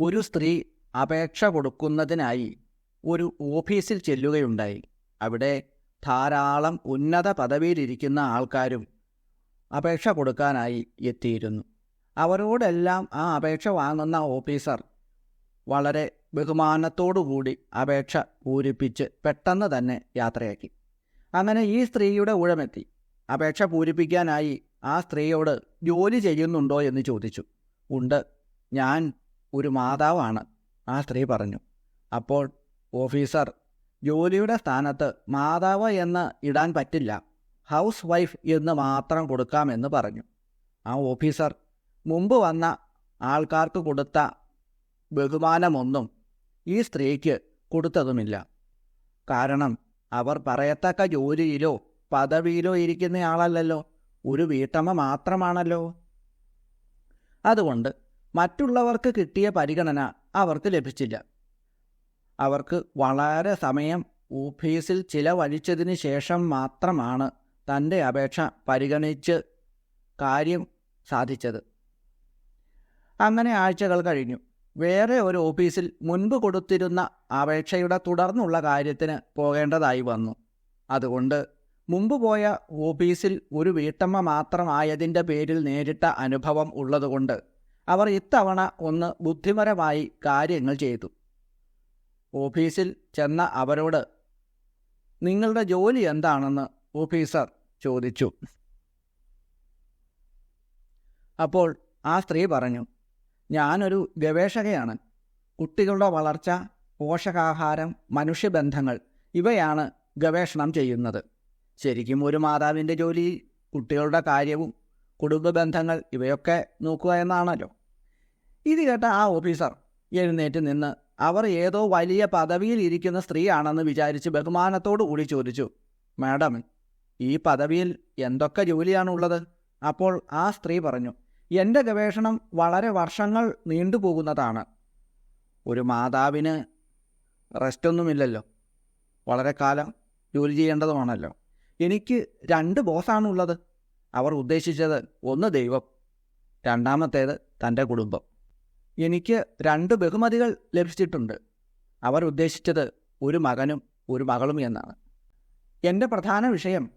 ഒരു സ്ത്രീ അപേക്ഷ കൊടുക്കുന്നതിനായി ഒരു ഓഫീസിൽ ചെല്ലുകയുണ്ടായി. അവിടെ ധാരാളം ഉന്നത പദവിയിലിരിക്കുന്ന ആൾക്കാരും അപേക്ഷ കൊടുക്കാനായി എത്തിയിരുന്നു. അവരോടെല്ലാം ആ അപേക്ഷ വാങ്ങുന്ന ഓഫീസർ വളരെ ബഹുമാനത്തോടുകൂടി അപേക്ഷ പൂരിപ്പിച്ച് പെട്ടെന്ന് തന്നെ യാത്രയാക്കി. അങ്ങനെ ഈ സ്ത്രീയുടെ ഊഴമെത്തി. അപേക്ഷ പൂരിപ്പിക്കാനായി ആ സ്ത്രീയോട് ജോലി ചെയ്യുന്നുണ്ടോ എന്ന് ചോദിച്ചു. ഉണ്ട്. ഞാൻ ഒരു മാതാവാണ്. ആ സ്ത്രീ പറഞ്ഞു അപ്പോൾ ഓഫീസർ ജോലിയുടെ സ്ഥാനത്ത് മാതാവ് എന്ന് ഇടാൻ പറ്റില്ല. ഹൗസ് വൈഫ് എന്ന് മാത്രം കൊടുക്കാമെന്ന് പറഞ്ഞു. ആ ഓഫീസർ മുമ്പ് വന്ന ആൾക്കാർക്ക് കൊടുത്ത ബഹുമാനമൊന്നും ഈ സ്ത്രീക്ക് കൊടുത്തതുമില്ല. കാരണം അവർ പറയത്തക്ക ജോലിയിലോ പദവിയിലോ ഇരിക്കുന്നയാളല്ലല്ലോ ഒരു വീട്ടമ്മ മാത്രമാണല്ലോ. അതുകൊണ്ട് മറ്റുള്ളവർക്ക് കിട്ടിയ പരിഗണന അവർക്ക് ലഭിച്ചില്ല. അവർക്ക് വളരെ സമയം ഓഫീസിൽ ചിലവഴിച്ചതിന് ശേഷം മാത്രമാണ് തന്റെ അപേക്ഷ പരിഗണിച്ച് കാര്യം സാധിച്ചത്. അങ്ങനെ ആഴ്ചകൾ കഴിഞ്ഞു. വേറെ ഒരു ഓഫീസിൽ മുൻപ് കൊടുത്തിരുന്ന അപേക്ഷയുടെ തുടർന്നുള്ള കാര്യത്തിന് പോകേണ്ടതായി വന്നു. അതുകൊണ്ട് മുമ്പ് പോയ ഓഫീസിൽ ഒരു വീട്ടമ്മ മാത്രമായതിന്റെ പേരിൽ നേരിട്ട അനുഭവം ഉള്ളതുകൊണ്ട് അവർ ഇത്തവണ ഒന്ന് ബുദ്ധിപരമായി കാര്യങ്ങൾ ചെയ്തു. ഓഫീസിൽ ചെന്ന അവരോട് നിങ്ങളുടെ ജോലി എന്താണെന്ന് ഓഫീസർ ചോദിച്ചു. അപ്പോൾ ആ സ്ത്രീ പറഞ്ഞു ഞാനൊരു ഗവേഷകയാണ്. കുട്ടികളുടെ വളർച്ച പോഷകാഹാരം മനുഷ്യബന്ധങ്ങൾ ഇവയാണ് ഗവേഷണം ചെയ്യുന്നത്. ശരിക്കും ഒരു മാതാവിന്റെ ജോലി കുട്ടികളുടെ കാര്യവും കുടുംബ ബന്ധങ്ങൾ ഇവയൊക്കെ നോക്കുക എന്നാണല്ലോ. ഇത് കേട്ട ആ ഓഫീസർ എഴുന്നേറ്റ് നിന്ന് അവർ ഏതോ വലിയ പദവിയിൽ ഇരിക്കുന്ന സ്ത്രീയാണെന്ന് വിചാരിച്ച് ബഹുമാനത്തോടു കൂടി ചോദിച്ചു. മാഡം ഈ പദവിയിൽ എന്തൊക്കെ ജോലിയാണുള്ളത്? അപ്പോൾ ആ സ്ത്രീ പറഞ്ഞു എന്റെ ഗവേഷണം വളരെ വർഷങ്ങൾ നീണ്ടുപോകുന്നതാണ് ഒരു മാതാവിന് റെസ്റ്റൊന്നുമില്ലല്ലോ. വളരെ കാലം ജോലി ചെയ്യേണ്ടതുമാണല്ലോ. എനിക്ക് രണ്ട് ബോസാണുള്ളത്. അവർ ഉദ്ദേശിച്ചത് ഒന്ന് ദൈവം രണ്ടാമത്തേത് തന്റെ കുടുംബം. എനിക്ക് രണ്ട് ബഹുമതികൾ ലഭിച്ചിട്ടുണ്ട്. അവർ ഉദ്ദേശിച്ചത് ഒരു മകനും ഒരു മകളും എന്നാണ്. എന്റെ പ്രധാന വിഷയം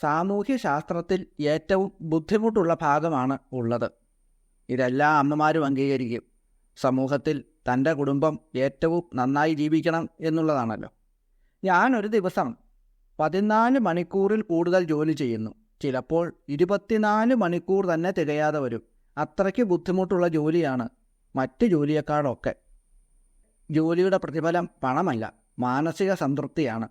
സാമൂഹ്യ ശാസ്ത്രത്തിൽ ഏറ്റവും ബുദ്ധിമുട്ടുള്ള ഭാഗമാണ് ഉള്ളത്. ഇതെല്ലാ അമ്മമാരും അംഗീകരിക്കും. സമൂഹത്തിൽ തന്റെ കുടുംബം ഏറ്റവും നന്നായി ജീവിക്കണം എന്നുള്ളതാണല്ലോ. ഞാനൊരു ദിവസം പതിനാല് മണിക്കൂറിൽ കൂടുതൽ ജോലി ചെയ്യുന്നു. ചിലപ്പോൾ ഇരുപത്തിനാല് മണിക്കൂർ തന്നെ തികയാതെ വരും. അത്രയ്ക്ക് ബുദ്ധിമുട്ടുള്ള ജോലിയാണ് മറ്റ് ജോലിയേക്കാളൊക്കെ ജോലിയുടെ പ്രതിഫലം പണമല്ല മാനസിക സംതൃപ്തിയാണ്.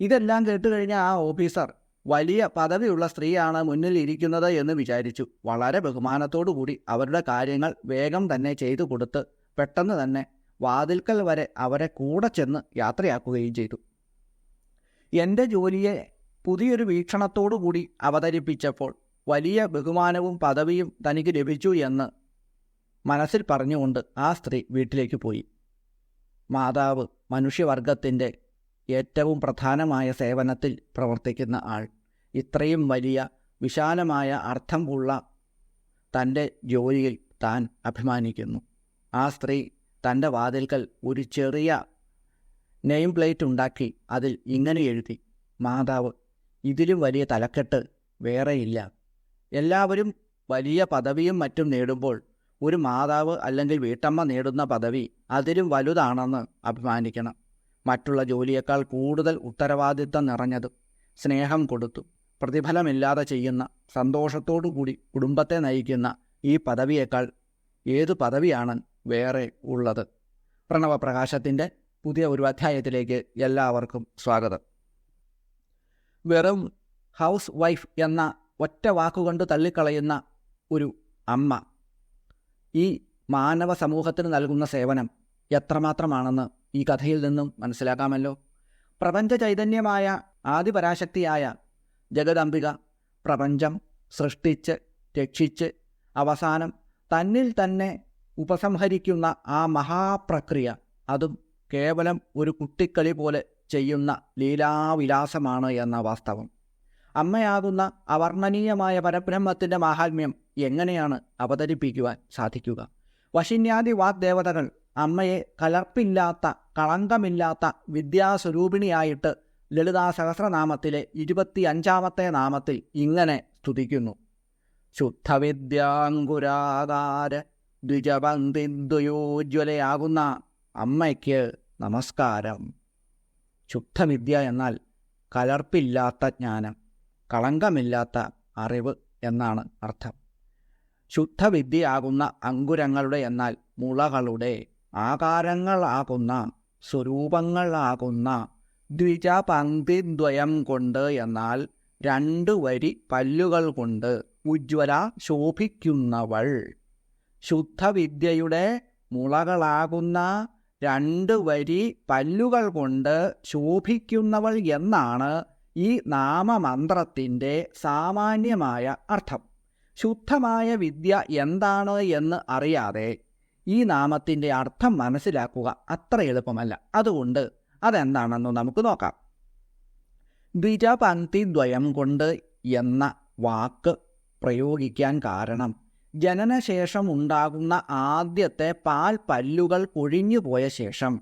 ഇതെല്ലാം കേട്ടുകഴിഞ്ഞ ആ ഓഫീസർ വലിയ പദവിയുള്ള സ്ത്രീയാണ് മുന്നിൽ ഇരിക്കുന്നത് എന്ന് വിചാരിച്ചു. വളരെ ബഹുമാനത്തോടുകൂടി അവരുടെ കാര്യങ്ങൾ വേഗം തന്നെ ചെയ്തു കൊടുത്ത് പെട്ടെന്ന് തന്നെ വാതിൽക്കൽ വരെ അവരെ കൂടെ ചെന്ന് യാത്രയാക്കുകയും ചെയ്തു. എന്റെ ജോലിയെ പുതിയൊരു വീക്ഷണത്തോടുകൂടി അവതരിപ്പിച്ചപ്പോൾ വലിയ ബഹുമാനവും പദവിയും തനിക്ക് ലഭിച്ചു എന്ന് മനസ്സിൽ പറഞ്ഞുകൊണ്ട് ആ സ്ത്രീ വീട്ടിലേക്ക് പോയി. മാതാവ് മനുഷ്യവർഗത്തിന്റെ ഏറ്റവും പ്രധാനമായ സേവനത്തിൽ പ്രവർത്തിക്കുന്ന ആൾ. ഇത്രയും വലിയ വിശാലമായ അർത്ഥം ഉള്ള തന്റെ ജോലിയിൽ താൻ അഭിമാനിക്കുന്നു. ആ സ്ത്രീ തന്റെ വാതിൽക്കൽ ഒരു ചെറിയ നെയിം പ്ലേറ്റ് ഉണ്ടാക്കി അതിൽ ഇങ്ങനെ എഴുതി മാതാവ് ഇതിലും വലിയ തലക്കെട്ട് വേറെയില്ല എല്ലാവരും വലിയ പദവിയും മറ്റും നേടുമ്പോൾ ഒരു മാതാവ് അല്ലെങ്കിൽ വീട്ടമ്മ നേടുന്ന പദവി അതിലും വലുതാണെന്ന് അഭിമാനിക്കണം. മറ്റുള്ള ജോലിയേക്കാൾ കൂടുതൽ ഉത്തരവാദിത്തം നിറഞ്ഞതും സ്നേഹം കൊടുത്തു. പ്രതിഫലമില്ലാതെ ചെയ്യുന്ന സന്തോഷത്തോടു കൂടി കുടുംബത്തെ നയിക്കുന്ന ഈ പദവിയേക്കാൾ ഏതു പദവിയാണ് വേറെ ഉള്ളത്? പ്രണവപ്രകാശത്തിന്റെ പുതിയ ഒരു അധ്യായത്തിലേക്ക് എല്ലാവർക്കും സ്വാഗതം. വെറും ഹൗസ് വൈഫ് എന്ന ഒറ്റ വാക്കുകൊണ്ട് തള്ളിക്കളയുന്ന ഒരു അമ്മ ഈ മാനവ സമൂഹത്തിന് നൽകുന്ന സേവനം എത്രമാത്രമാണെന്ന് ഈ കഥയിൽ നിന്നും മനസ്സിലാക്കാമല്ലോ. പ്രപഞ്ച ചൈതന്യമായ ആദിപരാശക്തിയായ ജഗദംബിക പ്രപഞ്ചം സൃഷ്ടിച്ച് രക്ഷിച്ച് അവസാനം തന്നിൽ തന്നെ ഉപസംഹരിക്കുന്ന ആ മഹാപ്രക്രിയ അതും കേവലം ഒരു കുട്ടിക്കളി പോലെ ചെയ്യുന്ന ലീലാവിലാസമാണ് എന്ന വാസ്തവം. അമ്മയാകുന്ന അവർണനീയമായ പരബ്രഹ്മത്തിന്റെ മാഹാത്മ്യം എങ്ങനെയാണ് അവതരിപ്പിക്കുവാൻ സാധിക്കുക? വശിന്യാദി വാഗ്ദേവതകൾ അമ്മയെ കലർപ്പില്ലാത്ത കളങ്കമില്ലാത്ത വിദ്യാസ്വരൂപിണിയായിട്ട് ലളിതാ സഹസ്രനാമത്തിലെ ഇരുപത്തി അഞ്ചാമത്തെ നാമത്തിൽ ഇങ്ങനെ സ്തുതിക്കുന്നു. ശുദ്ധവിദ്യാങ്കുരാകാര ദ്വിജപന്തിദ്വയോജ്വലയാകുന്ന അമ്മയ്ക്ക് നമസ്കാരം. ശുദ്ധവിദ്യ എന്നാൽ കലർപ്പില്ലാത്ത ജ്ഞാനം കളങ്കമില്ലാത്ത അറിവ് എന്നാണ് അർത്ഥം. ശുദ്ധവിദ്യയാകുന്ന അങ്കുരങ്ങളുടെ എന്നാൽ മുളകളുടെ ആകാരങ്ങളാകുന്ന സ്വരൂപങ്ങളാകുന്ന ദ്വിജപങ്ക്തിദ്വയം കൊണ്ട് എന്നാൽ രണ്ടു വരി പല്ലുകൾ കൊണ്ട് ഉജ്ജ്വല ശോഭിക്കുന്നവൾ. ശുദ്ധവിദ്യയുടെ മുളകളാകുന്ന രണ്ട് വരി പല്ലുകൾ കൊണ്ട് ശോഭിക്കുന്നവൾ എന്നാണ് ഈ നാമമന്ത്രത്തിന്റെ സാമാന്യമായ അർത്ഥം. ശുദ്ധമായ വിദ്യ എന്താണ് എന്ന് അറിയാതെ ഈ നാമത്തിന്റെ അർത്ഥം മനസ്സിലാക്കുക അത്ര എളുപ്പമല്ല. അതുകൊണ്ട് അതെന്താണെന്ന് നമുക്ക് നോക്കാം. ദ്വിജപങ്ക്തിദ്വയം കൊണ്ട് എന്ന വാക്ക് പ്രയോഗിക്കാൻ കാരണം ജനനശേഷം ഉണ്ടാകുന്ന ആദ്യത്തെ പാൽ പല്ലുകൾ കൊഴിഞ്ഞു പോയ ശേഷം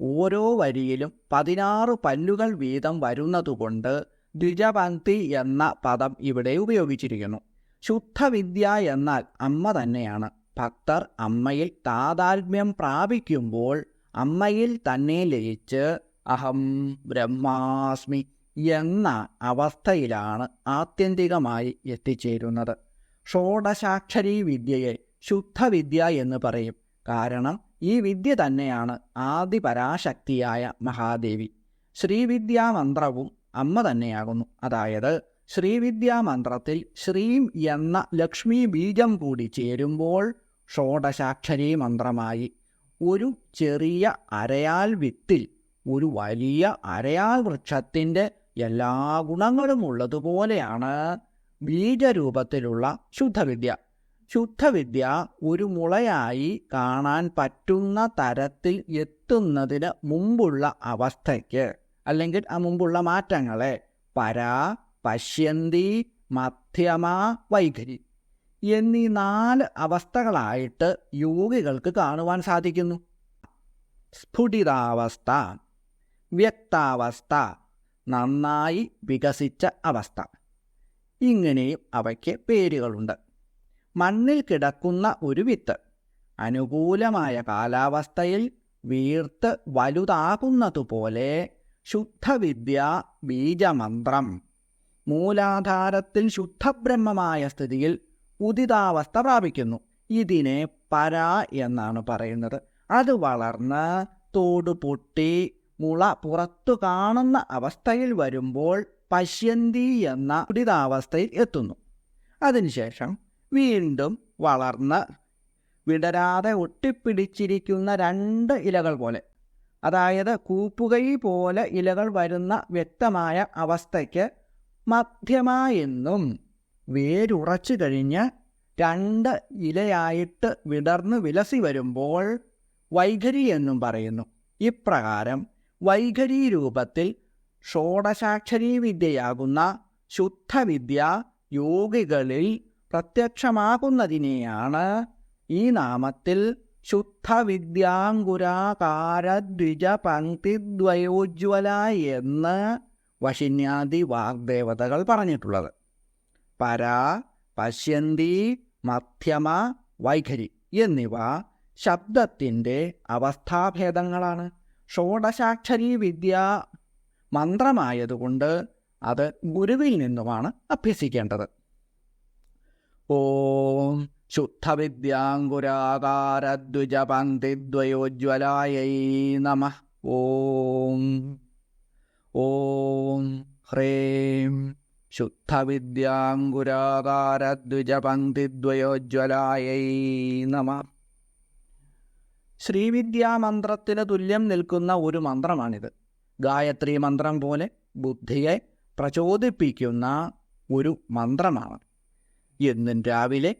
ഓരോ വരിയിലും പതിനാറ് പല്ലുകൾ വീതം വരുന്നതുകൊണ്ട് ദ്വിജപന്തി എന്ന പദം ഇവിടെ ഉപയോഗിച്ചിരിക്കുന്നു. ശുദ്ധവിദ്യ എന്നാൽ അമ്മ തന്നെയാണ്. ഭക്തർ അമ്മയിൽ താതാത്മ്യം പ്രാപിക്കുമ്പോൾ അമ്മയിൽ തന്നെ ലയിച്ച് അഹം ബ്രഹ്മാസ്മി എന്ന അവസ്ഥയിലാണ് ആത്യന്തികമായി എത്തിച്ചേരുന്നത്. ഷോഡശാക്ഷരി വിദ്യയെ ശുദ്ധവിദ്യ എന്ന് പറയും. കാരണം ഈ വിദ്യ തന്നെയാണ് ആദി പരാശക്തിയായ മഹാദേവി. ശ്രീവിദ്യാമന്ത്രവും അമ്മ തന്നെയാകുന്നു. അതായത് ശ്രീവിദ്യാമന്ത്രത്തിൽ ശ്രീം എന്ന ലക്ഷ്മി ബീജം കൂടി ചേരുമ്പോൾ ഷോഡശാക്ഷരി മന്ത്രമായി ഒരു ചെറിയ അരയാൽ വിത്തിൽ ഒരു വലിയ അരയാൽ വൃക്ഷത്തിന്റെ എല്ലാ ഗുണങ്ങളും ഉള്ളതുപോലെയാണ് ബീജരൂപത്തിലുള്ള ശുദ്ധവിദ്യ. ശുദ്ധവിദ്യ ഒരു മുളയായി കാണാൻ പറ്റുന്ന തരത്തിൽ എത്തുന്നതിന് മുമ്പുള്ള അവസ്ഥയ്ക്ക് അല്ലെങ്കിൽ ആ മുമ്പുള്ള മാറ്റങ്ങളെ പരാ പശ്യന്തി മധ്യമ വൈഖരി എന്നീ നാല് അവസ്ഥകളായിട്ട് യോഗികൾക്ക് കാണുവാൻ സാധിക്കുന്നു. സ്ഫുടിതാവസ്ഥ വ്യക്താവസ്ഥ നന്നായി വികസിച്ച അവസ്ഥ. ഇങ്ങനെയും അവയ്ക്ക് പേരുകളുണ്ട്. മണ്ണിൽ കിടക്കുന്ന ഒരു വിത്ത് അനുകൂലമായ കാലാവസ്ഥയിൽ വീർത്ത് വലുതാകുന്നതുപോലെ ശുദ്ധവിദ്യ ബീജമന്ത്രം മൂലാധാരത്തിൽ ശുദ്ധബ്രഹ്മമായ സ്ഥിതിയിൽ ഉദിതാവസ്ഥ പ്രാപിക്കുന്നു. ഇതിനെ പര എന്നാണ് പറയുന്നത്. അത് വളർന്ന് തോട് പൊട്ടി മുള പുറത്തു കാണുന്ന അവസ്ഥയിൽ വരുമ്പോൾ പശ്യന്തി എന്ന ഉദിതാവസ്ഥയിൽ എത്തുന്നു. അതിനുശേഷം വീണ്ടും വളർന്ന് വിടരാതെ ഒട്ടിപ്പിടിച്ചിരിക്കുന്ന രണ്ട് ഇലകൾ പോലെ അതായത് കൂപ്പുകൈ പോലെ ഇലകൾ വരുന്ന വ്യക്തമായ അവസ്ഥയ്ക്ക് മധ്യമ എന്നും വേരുറച്ചു കഴിഞ്ഞ് രണ്ട് ഇലയായിട്ട് വിടർന്ന് വിലസി വരുമ്പോൾ വൈഖരി എന്നും പറയുന്നു. ഇപ്രകാരം വൈഖരി രൂപത്തിൽ ഷോഡശാക്ഷരി വിദ്യയാകുന്ന ശുദ്ധവിദ്യ യോഗികളിൽ പ്രത്യക്ഷമാകുന്നതിനെയാണ് ഈ നാമത്തിൽ ശുദ്ധവിദ്യാങ്കുരാകാരദ്വിജ പങ്ക്തിദ്വയോജ്വല എന്ന് വശിന്യാദി വാഗ്ദേവതകൾ പറഞ്ഞിട്ടുള്ളത്. പരാ പശ്യന്തി മധ്യമ വൈഖരി എന്നിവ ശബ്ദത്തിന്റെ അവസ്ഥാഭേദങ്ങളാണ്. ഷോഡശാക്ഷരി വിദ്യ മന്ത്രമായതുകൊണ്ട് അത് ഗുരുവിൽ നിന്നുമാണ് അഭ്യസിക്കേണ്ടത്. ഓം ശുദ്ധവിദ്യാങ്കുരാകാരദ്വിജപന്തിദ്വയോജ്വലായൈ നമ. ഓം ഓം ഹ്രീം ശുദ്ധവിദ്യാങ്കുരാകാരദ്വിജപന്തിദ്വയോജ്വലായൈ നമ. ശ്രീവിദ്യാമന്ത്രത്തിന് തുല്യം നിൽക്കുന്ന ഒരു മന്ത്രമാണിത്. ഗായത്രി മന്ത്രം പോലെ ബുദ്ധിയെ പ്രചോദിപ്പിക്കുന്ന ഒരു മന്ത്രമാണ്. എന്നും രാവിലെ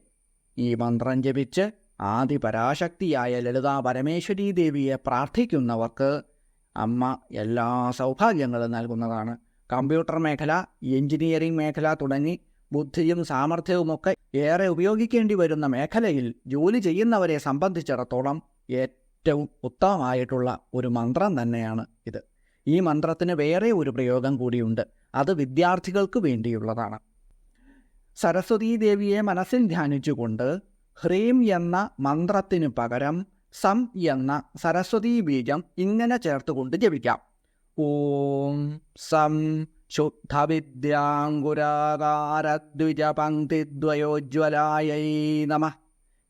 ഈ മന്ത്രം ജപിച്ച് ആദിപരാശക്തിയായ ലളിതാ പരമേശ്വരീ ദേവിയെ പ്രാർത്ഥിക്കുന്നവർക്ക് അമ്മ എല്ലാ സൗഭാഗ്യങ്ങളും നൽകുന്നതാണ്. കമ്പ്യൂട്ടർ മേഖല എഞ്ചിനീയറിംഗ് മേഖല തുടങ്ങി ബുദ്ധിയും സാമർഥ്യവുമൊക്കെ ഏറെ ഉപയോഗിക്കേണ്ടി വരുന്ന മേഖലയിൽ ജോലി ചെയ്യുന്നവരെ സംബന്ധിച്ചിടത്തോളം ഏറ്റവും ഉത്തമമായിട്ടുള്ള ഒരു മന്ത്രം തന്നെയാണ് ഇത്. ഈ മന്ത്രത്തിന് വേറെ ഒരു പ്രയോഗം കൂടിയുണ്ട്. അത് വിദ്യാർത്ഥികൾക്ക് വേണ്ടിയുള്ളതാണ്. സരസ്വതീ ദേവിയെ മനസ്സിൽ ധ്യാനിച്ചുകൊണ്ട് ഹ്രീം എന്ന മന്ത്രത്തിനു പകരം സം എന്ന സരസ്വതി ബീജം ഇങ്ങനെ ചേർത്തുകൊണ്ട് ജപിക്കാം. ഓം സം ശുദ്ധവിദ്യാങ്കുരാകാരദ്വിജപങ്ക്തിദ്വയോജ്വലായ നമ.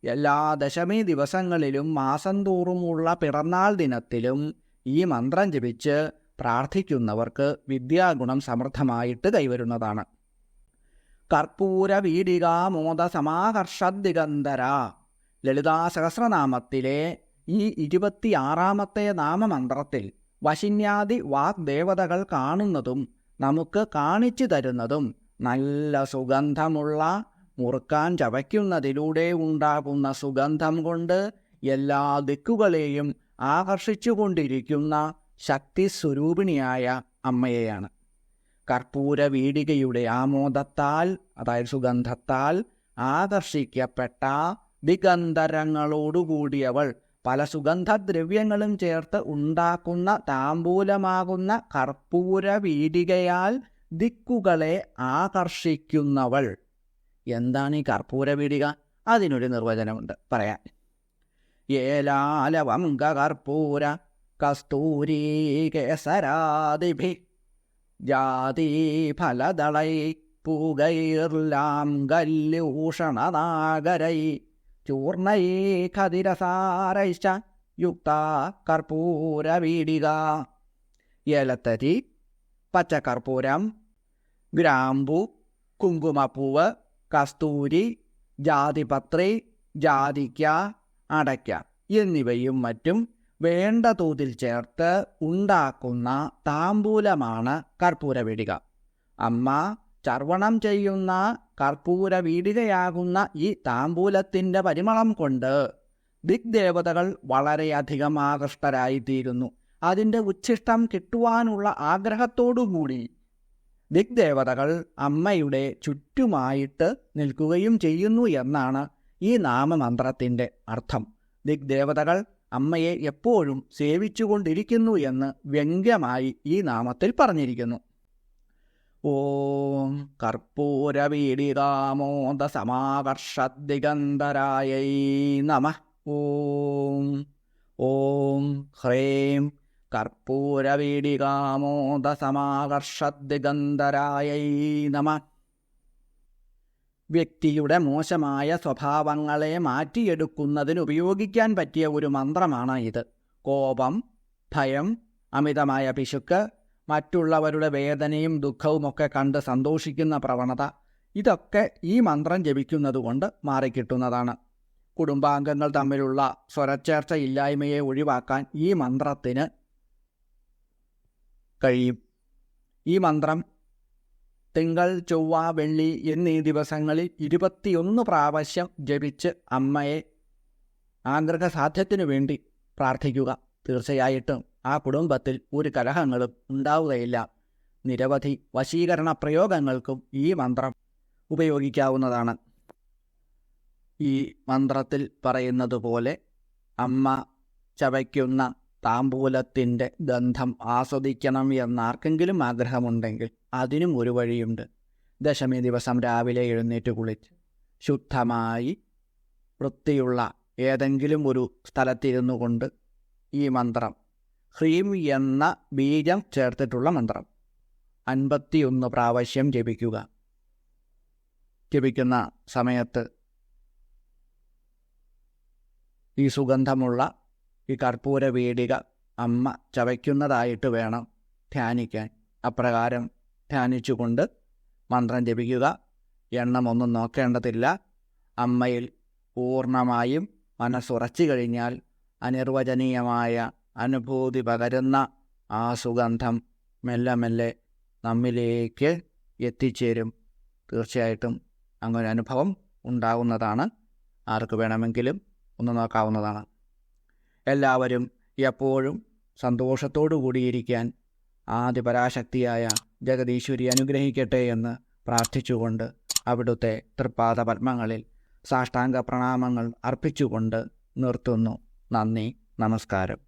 എല്ലാ ദശമി ദിവസങ്ങളിലും മാസം തോറുമുള്ള പിറന്നാൾ ദിനത്തിലും ഈ മന്ത്രം ജപിച്ച് പ്രാർത്ഥിക്കുന്നവർക്ക് വിദ്യാഗുണം സമൃദ്ധമായിട്ട് കൈവരുന്നതാണ്. കർപ്പൂര വീടിക മോദ സമാകർഷദിഗന്ധര ലളിതാ സഹസ്രനാമത്തിലെ ഈ ഇരുപത്തിയാറാമത്തെ നാമമന്ത്രത്തിൽ വശിന്യാദി വാഗ്ദേവതകൾ കാണുന്നതും നമുക്ക് കാണിച്ചു തരുന്നതും നല്ല സുഗന്ധമുള്ള മുറുക്കാൻ ചവയ്ക്കുന്നതിലൂടെ ഉണ്ടാകുന്ന സുഗന്ധം കൊണ്ട് എല്ലാ ദിക്കുകളെയും ആകർഷിച്ചുകൊണ്ടിരിക്കുന്ന ശക്തി സ്വരൂപിണിയായ അമ്മയെയാണ്. കർപ്പൂര വീടികയുടെ ആമോദത്താൽ അതായത് സുഗന്ധത്താൽ ആകർഷിക്കപ്പെട്ട ദിഗന്ധരങ്ങളോടുകൂടിയവൾ പല സുഗന്ധദ്രവ്യങ്ങളും ചേർത്ത് ഉണ്ടാക്കുന്ന താമ്പൂലമാകുന്ന കർപ്പൂര വീടികയാൽ ദിക്കുകളെ ആകർഷിക്കുന്നവൾ. എന്താണ് ഈ കർപ്പൂര വീടിക? അതിനൊരു നിർവചനമുണ്ട്. പറയാൻ ഏലാലവം കർപ്പൂര കസ്തൂരി കേസരാദിഭി ജാതി ഫലദളൈ പൂകൈർലാം ഗല്യൂഷണനാഗരൈ ചൂർണൈ ഖതിരസാരൈശ്ച യുക്ത കർപ്പൂരവീടിക. ഏലത്തരി പച്ചക്കർപ്പൂരം ഗ്രാമ്പു കുങ്കുമപ്പൂവ് കസ്തൂരി ജാതിപത്രി ജാതിക്ക അടയ്ക്ക എന്നിവയും മറ്റും വേണ്ട തോതിൽ ചേർത്ത് ഉണ്ടാക്കുന്ന താമ്പൂലമാണ് കർപ്പൂരവീടിക. അമ്മ ചർവണം ചെയ്യുന്ന കർപ്പൂര വീടികയാകുന്ന ഈ താമ്പൂലത്തിന്റെ പരിമളം കൊണ്ട് ദിഗ്ദേവതകൾ വളരെയധികം ആകൃഷ്ടരായിത്തീരുന്നു. അതിന്റെ ഉച്ഛിഷ്ടം കിട്ടുവാനുള്ള ആഗ്രഹത്തോടുകൂടി ദിഗ്ദേവതകൾ അമ്മയുടെ ചുറ്റുമായിട്ട് നിൽക്കുകയും ചെയ്യുന്നു എന്നാണ് ഈ നാമമന്ത്രത്തിന്റെ അർത്ഥം. ദിഗ്ദേവതകൾ അമ്മയെ എപ്പോഴും സേവിച്ചുകൊണ്ടിരിക്കുന്നു എന്ന് വ്യംഗ്യമായി ഈ നാമത്തിൽ പറഞ്ഞിരിക്കുന്നു. ഓം കർപ്പൂരവീടികാമോദ സമാകർഷദിഗന്ധരായ നമ. ഓം. ഓം. ഹ്രേം. കർപ്പൂരവീടികാമോദ സമാകർഷദിഗന്ധരായ നമ. വ്യക്തിയുടെ മോശമായ സ്വഭാവങ്ങളെ മാറ്റിയെടുക്കുന്നതിന് ഉപയോഗിക്കാൻ പറ്റിയ ഒരു മന്ത്രമാണ് ഇത്. കോപം ഭയം അമിതമായ പിശുക്ക് മറ്റുള്ളവരുടെ വേദനയും ദുഃഖവും ഒക്കെ കണ്ട് സന്തോഷിക്കുന്ന പ്രവണത ഇതൊക്കെ ഈ മന്ത്രം ജപിക്കുന്നതുകൊണ്ട് മാറിക്കിട്ടുന്നതാണ്. കുടുംബാംഗങ്ങൾ തമ്മിലുള്ള സ്വരച്ചേർച്ച ഇല്ലായ്മയെ ഒഴിവാക്കാൻ ഈ മന്ത്രത്തിന് കഴിയും. ഈ മന്ത്രം തിങ്കൾ ചൊവ്വ വെള്ളി എന്നീ ദിവസങ്ങളിൽ ഇരുപത്തിയൊന്ന് പ്രാവശ്യം ജപിച്ച് അമ്മയെ ആഗ്രഹസാധ്യത്തിനു വേണ്ടി പ്രാർത്ഥിക്കുക. തീർച്ചയായിട്ടും ആ കുടുംബത്തിൽ ഒരു കലഹങ്ങളും ഉണ്ടാവുകയില്ല. നിരവധി വശീകരണ പ്രയോഗങ്ങൾക്കും ഈ മന്ത്രം ഉപയോഗിക്കാവുന്നതാണ്. ഈ മന്ത്രത്തിൽ പറയുന്നത് പോലെ അമ്മ ചവയ്ക്കുന്ന താമ്പൂലത്തിന്റെ ഗന്ധം ആസ്വദിക്കണം എന്നാർക്കെങ്കിലും ആഗ്രഹമുണ്ടെങ്കിൽ അതിനും ഒരു വഴിയുണ്ട്. ദശമി ദിവസം രാവിലെ എഴുന്നേറ്റ് കുളിച്ച് ശുദ്ധമായി വൃത്തിയുള്ള ഏതെങ്കിലും ഒരു സ്ഥലത്തിരുന്നു കൊണ്ട് ഈ മന്ത്രം. ഹ്രീം എന്ന ബീജം ചേർത്തിട്ടുള്ള മന്ത്രം. അൻപത്തിയൊന്ന് പ്രാവശ്യം ജപിക്കുക. ജപിക്കുന്ന സമയത്ത് ഈ സുഗന്ധമുള്ള ഈ കർപ്പൂര വീടിക അമ്മ ചവയ്ക്കുന്നതായിട്ട് വേണം ധ്യാനിക്കാൻ. അപ്രകാരം ധ്യാനിച്ചുകൊണ്ട് മന്ത്രം ജപിക്കുക. എണ്ണമൊന്നും നോക്കേണ്ടതില്ല. അമ്മയിൽ പൂർണമായും മനസ്സുറച്ചു കഴിഞ്ഞാൽ അനിർവചനീയമായ അനുഭൂതി പകരുന്ന ആ സുഗന്ധം മെല്ലെ മെല്ലെ നമ്മിലേക്ക് എത്തിച്ചേരും. തീർച്ചയായിട്ടും അങ്ങനെ അനുഭവം ഉണ്ടാകുന്നതാണ് ആർക്ക് വേണമെങ്കിലും ഒന്ന് നോക്കാവുന്നതാണ്. എല്ലാവരും എപ്പോഴും സന്തോഷത്തോടു കൂടിയിരിക്കാൻ ആദ്യ പരാശക്തിയായ ജഗദീശ്വരി അനുഗ്രഹിക്കട്ടെ എന്ന് പ്രാർത്ഥിച്ചുകൊണ്ട് അവിടുത്തെ തൃപ്പാദ പത്മങ്ങളിൽ സാഷ്ടാംഗ പ്രണാമങ്ങൾ അർപ്പിച്ചുകൊണ്ട് നിർത്തുന്നു. നന്ദി നമസ്കാരം.